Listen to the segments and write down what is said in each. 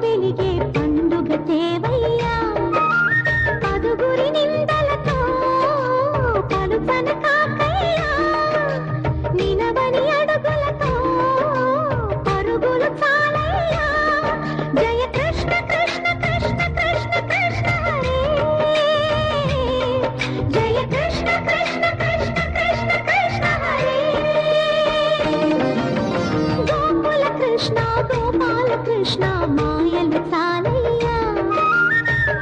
venir. Gopalakrishna మాయలు చాలయ్యా.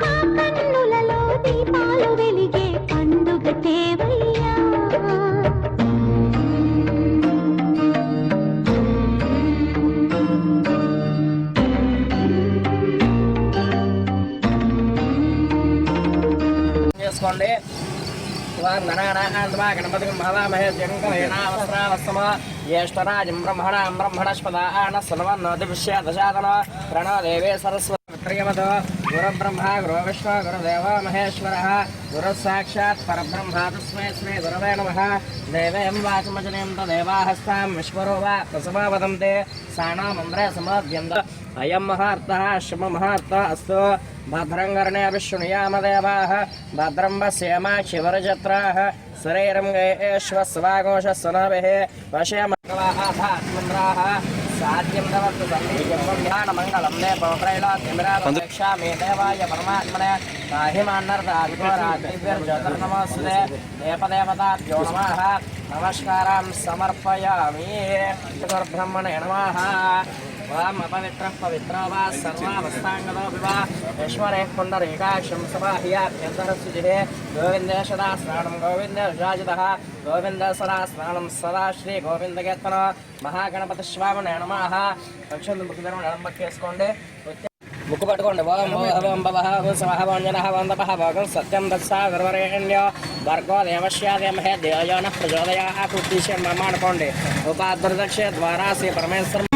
మా కన్నులలో దీపాలు వెలిగే పండుగ దేవయ్యా చేసుకోండి. గణపతి భవామహే జంకమేనావస్రావస్తమ ज्येष्ठराज ज्येष्ठराजं ब्रह्मणां ब्रह्मणस्पदान सर्वन्नोदिविष्यदशादन प्रणो देवे सरस्वत्रियमद गुरुब्रह्मा, गुरुविष्णु, गुरुदेव महेश्वरः। गुरुः साक्षात् परब्रह्मा तस्मै श्री गुरवे नमः। देवें वाचमजनीं तदेवाहस्तां विश्वरूपा प्रसमा वदन्ते साणा मन्द्रे समाद्यन्त अयं महार्तः शिवमहार्तः अस्तु। भद्रङ्गर्णे अपि शृणुयामदेवाः भद्रं वस्येमा शिवरजत्राः स्वरैरङ्गेश्वस्वाघोषस्वनाभिः वशेम పశ్యేమ శివరజత్రాः శరీరం గేష్వస్వాఘోష సునభిः వశయమగ్రవాహాత్మంద్రాः సాధ్యం దేవాయ పరమాత్మనే సాహిమాన్నర్దాదిగోరాజ్యోతిర్నమస్తే దేవదేవతాభ్యో నమః నమస్కారం సమర్పయామి బ్రహ్మణే నమ వాం వా సర్వావస్థాంగలో వివా యశ్వరే పుండరీకాక్షం సమాహ్యాభ్యంతరశుచిరే గోవిందే స్నానం గోవిందే రాజిత స్నానం సదా శ్రీ గోవింద మహాగణపతి స్వామినే నమ పక్షులు ముఖ్యం నడంబక్కేసుకోండి ముక్కు పట్టుకోండి ఓం ఓం భవః ఓం సమః భోగం సత్యం దత్సా భర్గో దేవస్య దేవయోన అనుకోండి ద్వారా శ్రీ పరమేశ్వరం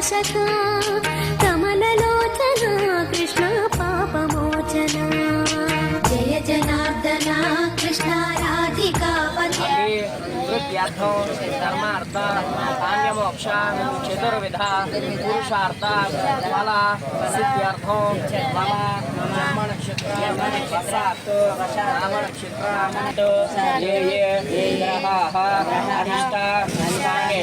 కంసనాశక కమలలోచన కృష్ణ పాపమోచన జయ జనార్దన కృష్ణ రాధికాపతి ధర్మార్థ కామ్యమోక్ష చతుర్విధ పురుషార్థ ఫల సిద్ధ్యర్థం మమ వసాత్ ఏ ఏ గ్రహాः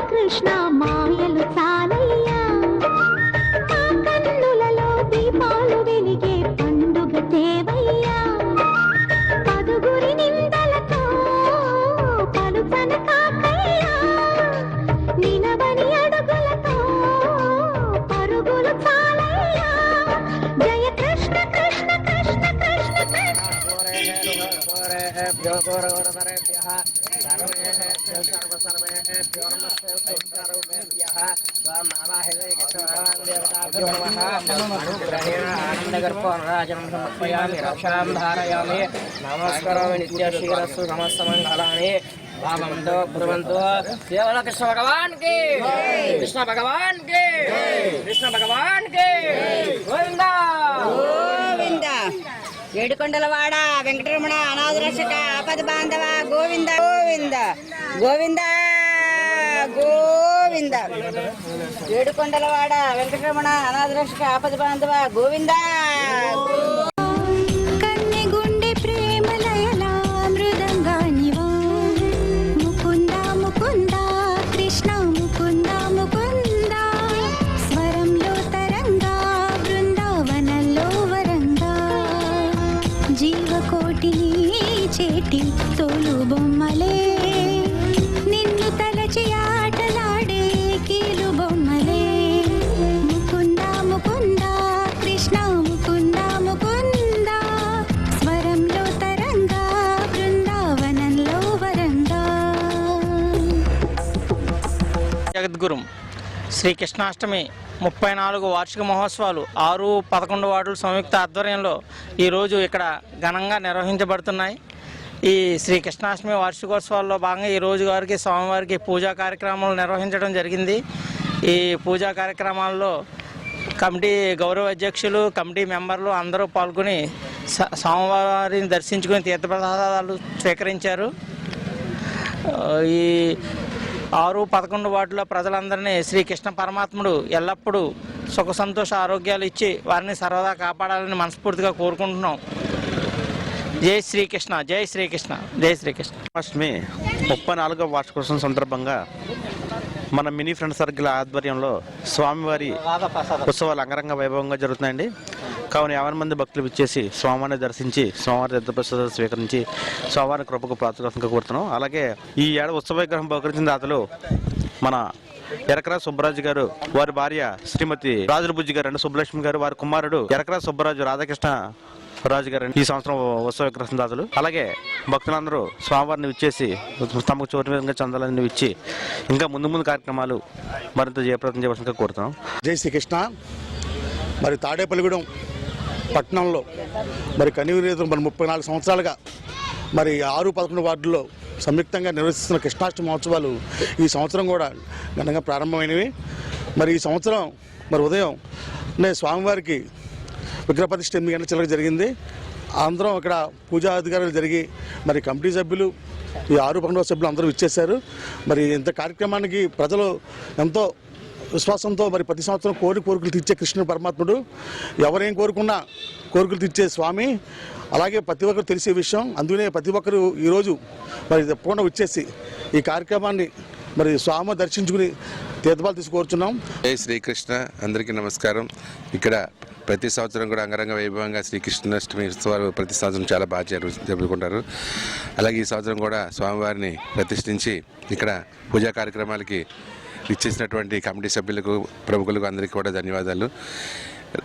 కృష్ణ మాయలు చాలయ్య. నమస్కారం నిత్యశీరస్సు నమస్తమంగళాన్ని భావంతో భ్రువంతో కేవల కృష్ణ భగవాన్కి కృష్ణ భగవాన్కి కృష్ణ భగవాన్కి గోవిందా గోవింద ఏడుకొండలవాడ వెంకటరమణ అనాథరక్షక ఆపద బాంధవ గోవింద గోవింద గోవింద గోవింద. ఏడుకొండలవాడ వెంకటరమణ అనాథరక్షక ఆపద బాంధవ గోవిందా. చేటి చేటి తోలు బొమ్మలే. నిన్ను తలచి ఆటలాడే కీలు బొమ్మలే. ముకుంద ముకుంద కృష్ణ ముకుంద ముకుంద. స్వరంలో తరంగ బృందావనంలో వరంగా. జగద్గురుం. శ్రీ కృష్ణాష్టమి ముప్పై నాలుగు వార్షిక మహోత్సవాలు ఆరు పదకొండు వార్డుల సంయుక్త ఆధ్వర్యంలో ఈరోజు ఇక్కడ ఘనంగా నిర్వహించబడుతున్నాయి. ఈ శ్రీ కృష్ణాష్టమి వార్షికోత్సవాల్లో భాగంగా ఈ రోజు వారికి స్వామివారికి పూజా కార్యక్రమాలు నిర్వహించడం జరిగింది. ఈ పూజా కార్యక్రమాల్లో కమిటీ గౌరవ అధ్యక్షులు కమిటీ మెంబర్లు అందరూ పాల్గొని స- స్వామివారిని దర్శించుకుని తీర్థప్రసాదాలు స్వీకరించారు. ఈ ఆరు పదకొండు వార్డుల ప్రజలందరినీ శ్రీకృష్ణ పరమాత్ముడు ఎల్లప్పుడూ సుఖ సంతోష ఆరోగ్యాలు ఇచ్చి వారిని సర్వదా కాపాడాలని మనస్ఫూర్తిగా కోరుకుంటున్నాం. జై శ్రీకృష్ణ జై శ్రీకృష్ణ జై శ్రీకృష్ణ. అష్టమి ముప్పై నాలుగవ వార్షికోత్సవం సందర్భంగా మన మినీ ఫ్రెండ్ సర్కిల్ ఆధ్వర్యంలో స్వామివారి ఉత్సవాలు అంగరంగ వైభవంగా జరుగుతున్నాయండి. కావున యాభై మంది భక్తులు ఇచ్చేసి స్వామివారిని దర్శించి స్వామివారి తీర్థప్రసాదాలు స్వీకరించి స్వామివారి కృపకు ప్రార్థనగా కోరుతున్నాం. అలాగే ఈ ఏడాది ఉత్సవ విగ్రహం బహుకరించిన దాతలు మన ఎరకరా సుబ్బరాజు గారు వారి భార్య శ్రీమతి రాజుల బుజ్జి గారు అంటే సుబ్బలక్ష్మి గారు వారి కుమారుడు ఎరకరా సుబ్బరాజు రాధాకృష్ణ రాజు గారు ఈ సంవత్సరం ఉత్సవ విగ్రహం దాతలు. అలాగే భక్తులందరూ స్వామివారిని ఇచ్చేసి తమకు చోటు విధంగా చందాలని ఇచ్చి ఇంకా ముందు ముందు కార్యక్రమాలు మరింత జయప్రదం చేయవలసిందిగా కోరుతున్నాం. జై శ్రీకృష్ణ. మరి తాడేపల్లిగూడెం పట్టణంలో. మరి కనివిరేతం మరి ముప్పై నాలుగు సంవత్సరాలుగా మరి ఆరు పదకొండు వార్డుల్లో సంయుక్తంగా నిర్వహిస్తున్న కృష్ణాష్టమి మహోత్సవాలు ఈ సంవత్సరం కూడా ఘనంగా ప్రారంభమైనవి. మరి ఈ సంవత్సరం మరి ఉదయం నే స్వామివారికి విగ్రహప్రతిష్ఠ ఎనిమిది గంటల చిల్లర జరిగింది. అందరం ఇక్కడ పూజా అధికారులు జరిగి మరి కమిటీ సభ్యులు ఈ ఆరు పన్నెండు సభ్యులు అందరూ ఇచ్చేశారు మరి ఇంత కార్యక్రమానికి ప్రజలు ఎంతో విశ్వాసంతో మరి ప్రతి సంవత్సరం కోరి కోరికలు తీర్చే కృష్ణుడు పరమాత్ముడు. ఎవరేం కోరుకున్నా కోరికలు తీర్చే స్వామి. అలాగే ప్రతి ఒక్కరు తెలిసే విషయం. అందుకనే ప్రతి ఒక్కరు ఈరోజు మరి తప్పకుండా వచ్చేసి ఈ కార్యక్రమాన్ని మరి స్వామి దర్శించుకుని తీర్థపాలు తీసుకొచ్చున్నాం జై శ్రీకృష్ణ. అందరికీ నమస్కారం. ఇక్కడ ప్రతి సంవత్సరం కూడా అంగరంగ వైభవంగా శ్రీకృష్ణాష్టమి ఉత్సవాలు ప్రతి సంవత్సరం చాలా బాగా జరు జరుపుకుంటారు. అలాగే ఈ సంవత్సరం కూడా స్వామివారిని ప్రతిష్ఠించి ఇక్కడ పూజా కార్యక్రమాలకి ఇచ్చేసినటువంటి కమిటీ సభ్యులకు ప్రముఖులకు అందరికీ కూడా ధన్యవాదాలు.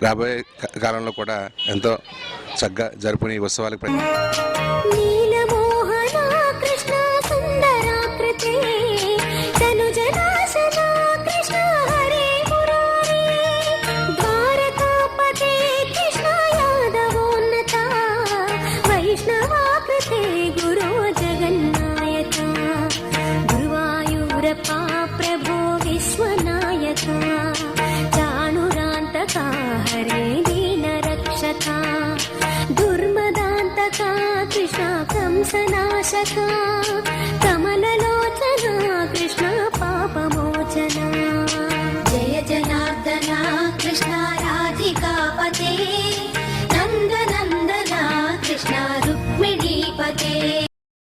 రాబోయే కాలంలో కూడా ఎంతో చక్కగా జరుపుని ఉత్సవాలకు ప్రతి కంసనాశక